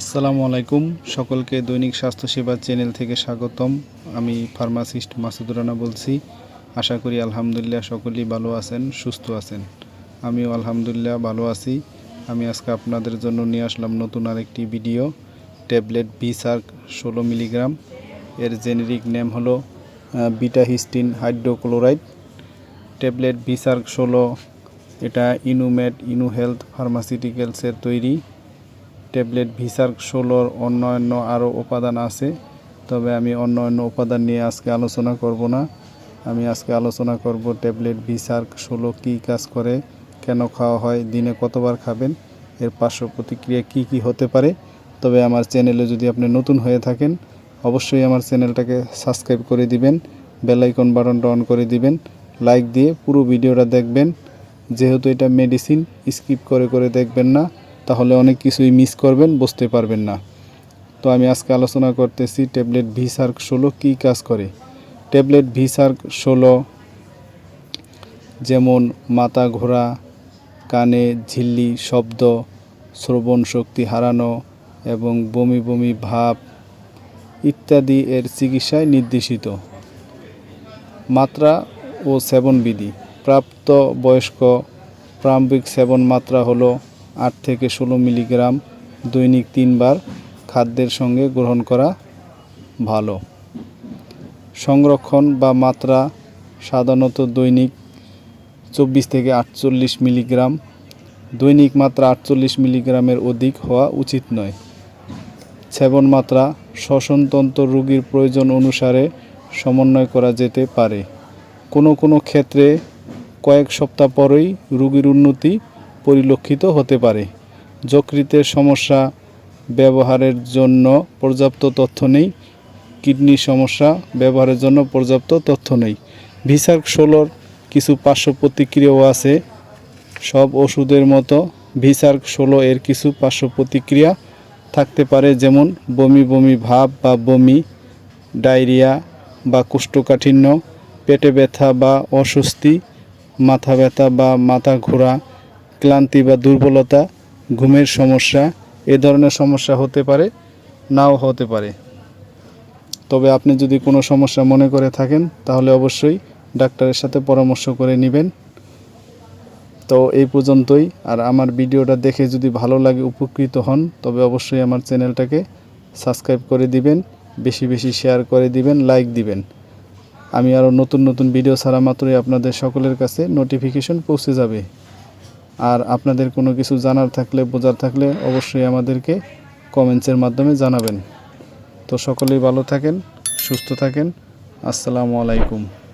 আসসালামু আলাইকুম। সকলকে দৈনিক স্বাস্থ্য সেবা চ্যানেল থেকে স্বাগতম। আমি ফার্মাসিস্ট মাসুদুর রানা বলছি। আশা করি আলহামদুলিল্লাহ সকলেই ভালো আছেন, সুস্থ আছেন। আমিও আলহামদুলিল্লাহ ভালো আছি। আমি আজকে আপনাদের জন্য নিয়ে আসলাম নতুন আরেকটি ভিডিও, ট্যাবলেট বি সার্ক ষোলো মিলিগ্রাম। এর জেনেরিক নেম হলো betahistine hydrochloride. Tablet B SAARC ষোলো, এটা ইনুমেড ইনু হেলথ ফার্মাসিউটিক্যালসের তৈরি। ট্যাবলেট, ভিসার ষোলোর অন্য অন্য আরও উপাদান আছে। তবে আমি অন্য অন্য উপাদান নিয়ে আজকে আলোচনা করব না। আমি আজকে আলোচনা করব ট্যাবলেট, ভিসার ষোলো কী কাজ করে, কেন খাওয়া হয়, দিনে কতবার খাবেন, এর পার্শ্ব প্রতিক্রিয়া কি কি হতে পারে। তবে আমার চ্যানেলে যদি আপনি নতুন হয়ে থাকেন, অবশ্যই আমার চ্যানেলটাকে সাবস্ক্রাইব করে দিবেন, বেল আইকন বাটনটা অন করে দিবেন, লাইক দিয়ে পুরো ভিডিওটা দেখবেন। যেহেতু এটা মেডিসিন, স্কিপ করে করে দেখবেন না। তাহলে অনেক কিছুই মিস করবেন, বুঝতে পারবেন না। তো আমি আজকে আলোচনা করতেছি ট্যাবলেট ভি সার্ক ষোলো কী কাজ করে? ট্যাবলেট ভি সার্ক ষোলো যেমন মাথা ঘোরা, কানে ঝিল্লি শব্দ, শ্রবণ শক্তি হারানো এবং বমি বমি ভাব ইত্যাদি এর চিকিৎসায় নির্দেশিত। মাত্রা ও সেবন বিধি প্রাপ্ত বয়স্ক প্রারম্ভিক সেবন মাত্রা হলো আট থেকে ষোলো মিলিগ্রাম দৈনিক তিনবার খাদ্যের সঙ্গে গ্রহণ করা ভালো। সংরক্ষণ বা মাত্রা সাধারণত দৈনিক চব্বিশ থেকে আটচল্লিশ মিলিগ্রাম। দৈনিক মাত্রা আটচল্লিশ মিলিগ্রামের অধিক হওয়া উচিত নয়। সেবন মাত্রা শ্বসনতন্ত্র রোগীর প্রয়োজন অনুসারে সমন্বয় করা যেতে পারে। কোনো কোনো ক্ষেত্রে কয়েক সপ্তাহ পরেই রোগীর উন্নতি পরিলক্ষিত হতে পারে। যকৃতের সমস্যা ব্যবহারের জন্য পর্যাপ্ত তথ্য নেই। কিডনির সমস্যা ব্যবহারের জন্য পর্যাপ্ত তথ্য নেই। ভিসার ষোলোর কিছু পার্শ্ব প্রতিক্রিয়াও আছে। সব ওষুধের মতো ভিসার্ক ষোলো এর কিছু পার্শ্ব প্রতিক্রিয়া থাকতে পারে, যেমন বমি বমি ভাব বা বমি, ডায়রিয়া বা কোষ্ঠকাঠিন্য, পেটে ব্যথা বা অস্বস্তি, মাথা ব্যথা বা মাথা ঘোরা ক্লান্তি বা দুর্বলতা, ঘুমের সমস্যা, এ ধরনের সমস্যা হতে পারে, নাও হতে পারে। তবে আপনি যদি কোনো সমস্যা মনে করে থাকেন, তাহলে অবশ্যই ডাক্তারের সাথে পরামর্শ করে নেবেন। তো এই পর্যন্তই, আর আমার ভিডিওটা দেখে যদি ভালো লাগে, উপকৃত হন, তবে অবশ্যই আমার চ্যানেলটাকে সাবস্ক্রাইব করে দিবেন, বেশি বেশি শেয়ার করে দিবেন, লাইক দিবেন। আমি আরও নতুন নতুন ভিডিও ছাড়া মাত্রই আপনাদের সকলের কাছে নোটিফিকেশন পৌঁছে যাবে। আর আপনাদের কোনো কিছু জানার থাকলে, বোঝার থাকলে অবশ্যই আমাদেরকে কমেন্টসের মাধ্যমে জানাবেন। তো সকলেই ভালো থাকেন, সুস্থ থাকেন। আসসালামু আলাইকুম।